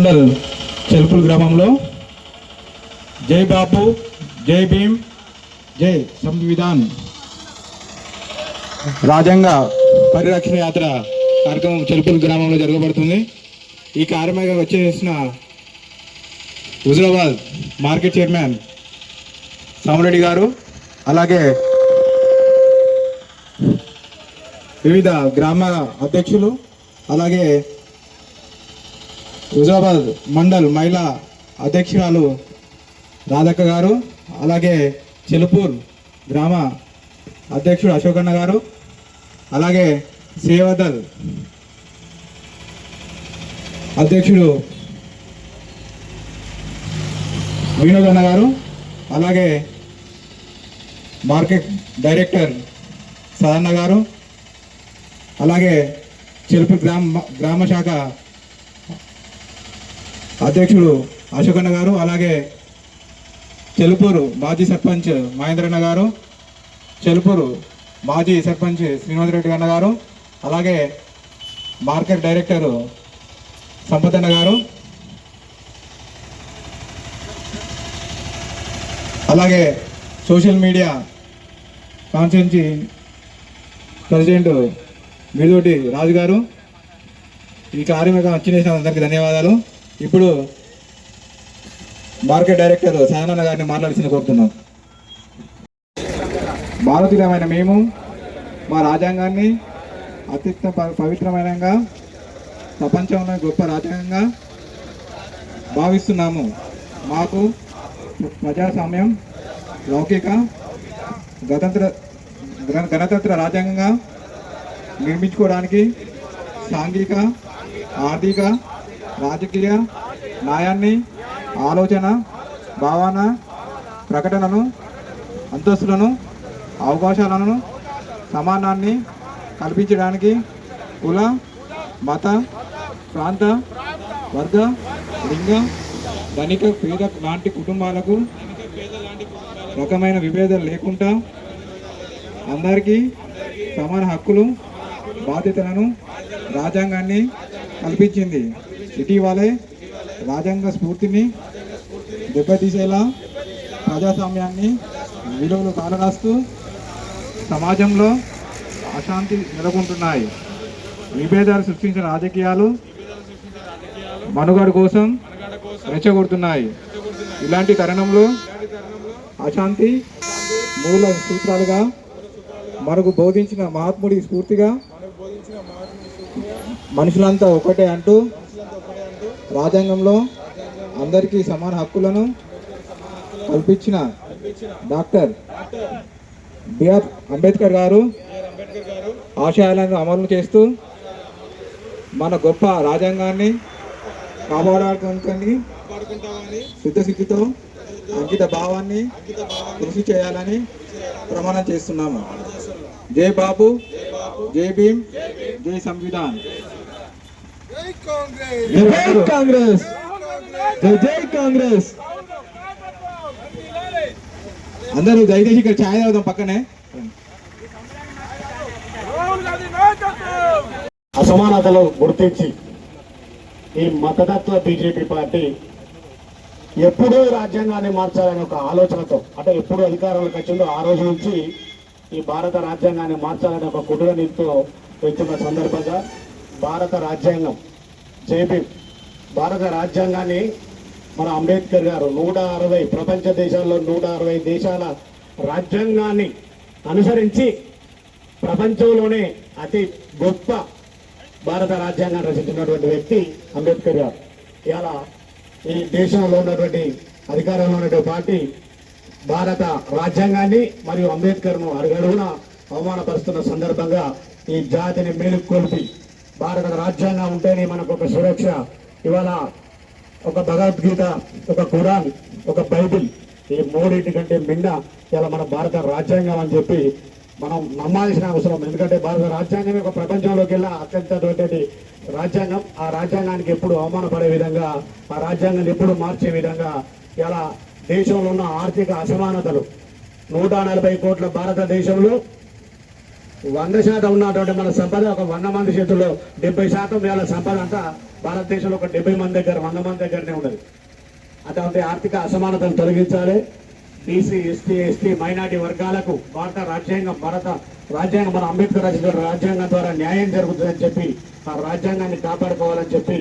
మండల్ చెల్పుల్ గ్రామంలో. జై బాపు జై భీమ్ జై సంవిధాన్. రాజ్యాంగ పరిరక్షణ యాత్ర కార్యక్రమం చెల్పుల్ గ్రామంలో జరగబడుతుంది. ఈ కార్యక్రమంగా వచ్చేసిన హుజరాబాద్ మార్కెట్ చైర్మన్ సామరెడ్డి గారు అలాగే వివిధ గ్రామ అధ్యక్షులు అలాగే హుజరాబాద్ మండల్ మహిళా అధ్యక్షురాలు రాధక్క గారు అలాగే చెలుపూర్ గ్రామ అధ్యక్షుడు అశోకన్న గారు అలాగే సేవదల్ అధ్యక్షుడు వినోదన్న గారు అలాగే మార్కెట్ డైరెక్టర్ సదన్న గారు అలాగే చెలుపూర్ గ్రామ గ్రామ శాఖ అధ్యక్షుడు అశోకన్న గారు అలాగే చెలుపూరు మాజీ సర్పంచ్ మహేంద్రన్న గారు చెలుపూరు మాజీ సర్పంచ్ శ్రీనివాసరెడ్డి అన్న గారు అలాగే మార్కెట్ డైరెక్టర్ సంపదన్న గారు అలాగే సోషల్ మీడియా కాన్స్టిట్యున్సీ ప్రెసిడెంట్ మీదోటి రాజు గారు ఈ కార్యక్రమం వచ్చిన అందరికీ ధన్యవాదాలు. ఇప్పుడు మార్కెట్ డైరెక్టర్ సాయనన్న గారిని మాట్లాడిసిన కోరుతున్నాం. భారతీయమైన మేము మా రాజ్యాంగాన్ని అత్యంత ప- పవిత్రమైనగా ప్రపంచంలో గొప్ప రాజ్యాంగంగా భావిస్తున్నాము. మాకు ప్రజాస్వామ్యం లౌకిక గణతంత్ర గణ- గణతంత్ర రాజ్యాంగంగా నిర్మించుకోవడానికి సాంఘిక ఆర్థిక రాజకీయ న్యాయాన్ని ఆలోచన భావన ప్రకటనను అంతస్తులను అవకాశాలను సమానాన్ని కల్పించడానికి కుల మత ప్రాంత వర్గ లింగ ధనిక పేద లాంటి కుటుంబాలకు రకమైన విభేదాలు లేకుండా అందరికీ సమాన హక్కులు బాధ్యతలను రాజ్యాంగాన్ని కల్పించింది. ఇటీవలే రాజ్యాంగ స్ఫూర్తిని దెబ్బతీసేలా ప్రజాస్వామ్యాన్ని విలువలు కాలరాస్తూ సమాజంలో అశాంతి నెలకొంటున్నాయి. విభేదాలు సృష్టించిన రాజకీయాలు మనుగడ కోసం రెచ్చగొడుతున్నాయి. ఇలాంటి తరుణంలో అశాంతి మూల సూత్రాలుగా మనకు బోధించిన మహాత్ముడి స్ఫూర్తిగా మనుషులంతా ఒకటే అంటూ రాజ్యాంగంలో అందరికీ సమాన హక్కులను కల్పించిన డాక్టర్ బిఆర్ అంబేద్కర్ గారు ఆశయాలను అమలు చేస్తూ మన గొప్ప రాజ్యాంగాన్ని కాపాడుకోవడానికి సిద్ధశుద్ధితో అంకిత భావాన్ని కృషి చేయాలని ప్రమాణం చేస్తున్నాము. జై బాబు జై భీమ్ జై సంవిధాన్. జై కాంగ్రెస్. జై కాంగ్రెస్. జై కాంగ్రెస్. అందరూ దయచేసి ఇక్కడ ఛాయ్ తాగుదాం పక్కనే. అసమానతలు గుర్తించి ఈ మతతత్వ బీజేపీ పార్టీ ఎప్పుడూ రాజ్యాంగాన్ని మార్చాలనే ఒక ఆలోచనతో అంటే ఎప్పుడు అధికారంలోకి వచ్చిందో ఆ రోజు నుంచి ఈ భారత రాజ్యాంగాన్ని మార్చాలనే ఒక కుటుంబ నీతితో వెళ్తున్న సందర్భంగా భారత రాజ్యాంగం చేపి భారత రాజ్యాంగాన్ని మన అంబేద్కర్ గారు నూట అరవై ప్రపంచ దేశాల్లో నూట అరవై దేశాల రాజ్యాంగాన్ని అనుసరించి ప్రపంచంలోనే అతి గొప్ప భారత రాజ్యాంగాన్ని రచించినటువంటి వ్యక్తి అంబేద్కర్ గారు. ఇలా ఈ దేశంలో ఉన్నటువంటి అధికారంలో ఉన్నటువంటి పార్టీ భారత రాజ్యాంగాన్ని మరియు అంబేద్కర్ను అడుగడుగున అవమానపరుస్తున్న సందర్భంగా ఈ జాతిని మేలుకొల్పి భారత రాజ్యాంగం ఉంటేనే మనకు ఒక సురక్ష. ఇవాళ ఒక భగవద్గీత ఒక ఖురాన్ ఒక బైబిల్ ఈ మూడింటి కంటే మిన్న ఇలా మన భారత రాజ్యాంగం అని చెప్పి మనం నమ్మాల్సిన అవసరం. ఎందుకంటే భారత రాజ్యాంగమే ఒక ప్రపంచంలోకి వెళ్ళా అత్యంతటువంటి రాజ్యాంగం. ఆ రాజ్యాంగానికి ఎప్పుడు అవమానపడే విధంగా ఆ రాజ్యాంగాన్ని ఎప్పుడు మార్చే విధంగా ఇలా దేశంలో ఉన్న ఆర్థిక అసమానతలు. నూట నలభై కోట్ల భారతదేశంలో వంద శాతం ఉన్నటువంటి మన సంపద ఒక వంద మంది చేతుల్లో డెబ్బై శాతం వేల సంపద అంతా భారతదేశంలో ఒక డెబ్బై మంది దగ్గర వంద మంది దగ్గరనే ఉన్నది. అటువంటి ఆర్థిక అసమానతను తొలగించాలి. బీసీ ఎస్టీ ఎస్టీ మైనార్టీ వర్గాలకు భారత రాజ్యాంగం భారత రాజ్యాంగం మన అంబేద్కర్ రచించిన రాజ్యాంగం ద్వారా న్యాయం జరుగుతుందని చెప్పి ఆ రాజ్యాంగాన్ని కాపాడుకోవాలని చెప్పి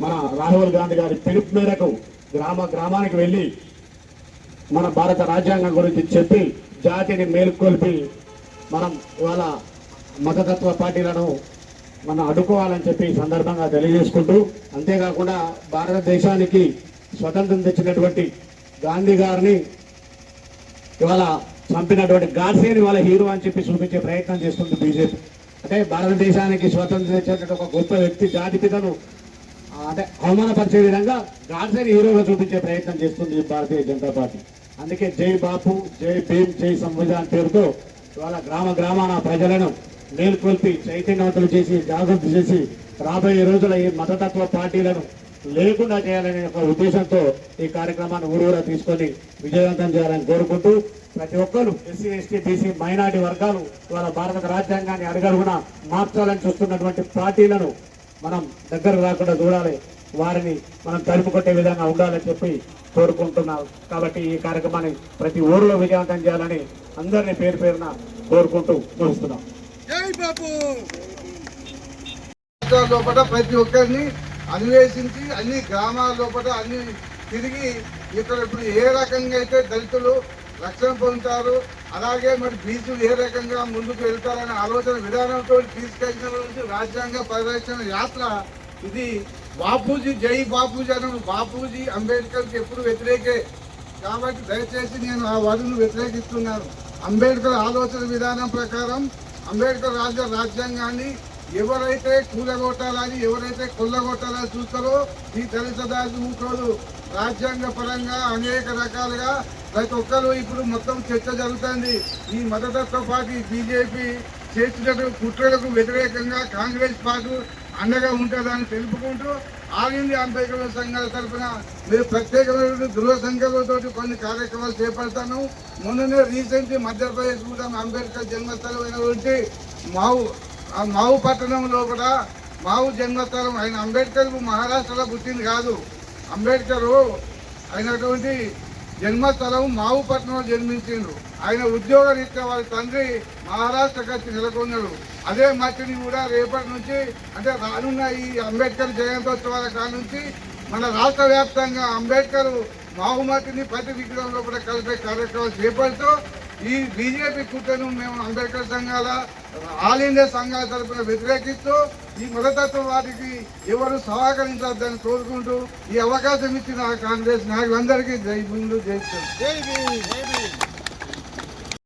మన రాహుల్ గాంధీ గారి పిలుపు మేరకు గ్రామ గ్రామానికి వెళ్ళి మన భారత రాజ్యాంగం గురించి చెప్పి జాతిని మేలుకొల్పి మనం ఇవాళ మతతత్వ పార్టీలను మనం అడ్డుకోవాలని చెప్పి సందర్భంగా తెలియజేసుకుంటూ అంతేకాకుండా భారతదేశానికి స్వతంత్రం తెచ్చినటువంటి గాంధీ గారిని ఇవాళ చంపినటువంటి గాడ్సేని వాళ్ళ హీరో అని చెప్పి చూపించే ప్రయత్నం చేస్తుంది బీజేపీ. అంటే భారతదేశానికి స్వతంత్రం తెచ్చినటువంటి ఒక గొప్ప వ్యక్తి జాతిపితను అంటే అవమానపరిచే విధంగా గాడ్సేని హీరోగా చూపించే ప్రయత్నం చేస్తుంది భారతీయ జనతా పార్టీ. అందుకే జై బాపు జై భీమ్ జై సంవిధాన్ పేరుతో ఇవాళ గ్రామ గ్రామాన ప్రజలను మేల్కొల్పి చైతన్యవంతులు చేసి జాగృతి చేసి రాబోయే రోజుల ఈ మతతత్వ పార్టీలను లేకుండా చేయాలనే ఒక ఉద్దేశంతో ఈ కార్యక్రమాన్ని ఊరూరా తీసుకొని విజయవంతం చేయాలని కోరుకుంటూ ప్రతి ఒక్కరు ఎస్సీ ఎస్టీ బీసీ మైనార్టీ వర్గాలు వాళ్ళ భారత రాజ్యాంగాన్ని అడుగడుగున మార్చాలని చూస్తున్నటువంటి పార్టీలను మనం దగ్గర రాకుండా చూడాలి. వారిని మనం తలుపు కొట్టే విధంగా ఉండాలని చెప్పి కోరుకుంటున్నాం. కాబట్టి ఈ కార్యక్రమాన్ని ప్రతి ఊరిలో విజయవంతం చేయాలని అందరినీ పేరు పేరున కోరుకుంటూ ముగిస్తున్నాం. బాబు! లోపల ప్రతి ఒక్కరిని అన్వేషించి అన్ని గ్రామాల లోపల అన్ని తిరిగి ఇక్కడ ఇప్పుడు ఏ రకంగా అయితే దళితులు రక్షణ పొందుతారు అలాగే మరి బీసీలు ఏ రకంగా ముందుకు వెళ్తారనే ఆలోచన విధానంతో తీసుకెళ్ళిన రాజ్యాంగ పరిరక్షణ యాత్ర. ఇది బాపూజీ జై బాపూజీ అన్న బాపూజీ అంబేద్కర్కి ఎప్పుడు వ్యతిరేకే కాబట్టి దయచేసి నేను ఆ వరును వ్యతిరేకిస్తున్నాను. అంబేద్కర్ ఆలోచన విధానం ప్రకారం అంబేద్కర్ రాజ్య రాజ్యాంగాన్ని ఎవరైతే కూలగొట్టాలని ఎవరైతే కొల్లగొట్టాలని చూస్తారో ఈ దళిత ఊకోదు రాజ్యాంగ పరంగా అనేక రకాలుగా ప్రతి ఒక్కరు ఇప్పుడు మొత్తం చర్చ జరుగుతుంది. ఈ మద్దతుతో పార్టీ బీజేపీ చేసినటువంటి కుట్రలకు వ్యతిరేకంగా కాంగ్రెస్ పార్టీ అండగా ఉంటుందని తెలుపుకుంటూ ఆల్ ఇండియా అంబేద్కర్ సంఘాల తరఫున మేము ప్రత్యేకమైన గృహ సంఘాలతో కొన్ని కార్యక్రమాలు చేపడతాను. మొన్ననే రీసెంట్లీ మధ్యప్రదేశ్ కూడా అంబేద్కర్ జన్మస్థలం అయినటువంటి మావు ఆ మావు పట్టణంలో కూడా మావు జన్మస్థలం ఆయన అంబేద్కర్ మహారాష్ట్రలో పుట్టింది కాదు. అంబేద్కర్ అయినటువంటి జన్మస్థలం మావుపట్నంలో జన్మించిండు ఆయన ఉద్యోగరీత్యా వారి తండ్రి మహారాష్ట్రకు వచ్చి నెలకొన్నాడు. అదే మట్టిని కూడా రేపటి నుంచి అంటే రానున్న ఈ అంబేద్కర్ జయంతోత్సవాల కాడ నుంచి మన రాష్ట్ర వ్యాప్తంగా అంబేద్కర్ బాహుమతిని ప్రతి విగ్రహంలో కూడా కలిపే కార్యక్రమాలు చేపడుతూ ఈ బీజేపీ కుట్రను మేము అంబేద్కర్ సంఘాల ఆల్ ఇండియా సంఘాల తరపున వ్యతిరేకిస్తూ ఈ మతతత్వ వారికి ఎవరు సహకరించద్దని కోరుకుంటూ ఈ అవకాశం ఇచ్చిన కాంగ్రెస్ నాయకులందరికీ జై ముందు జై జై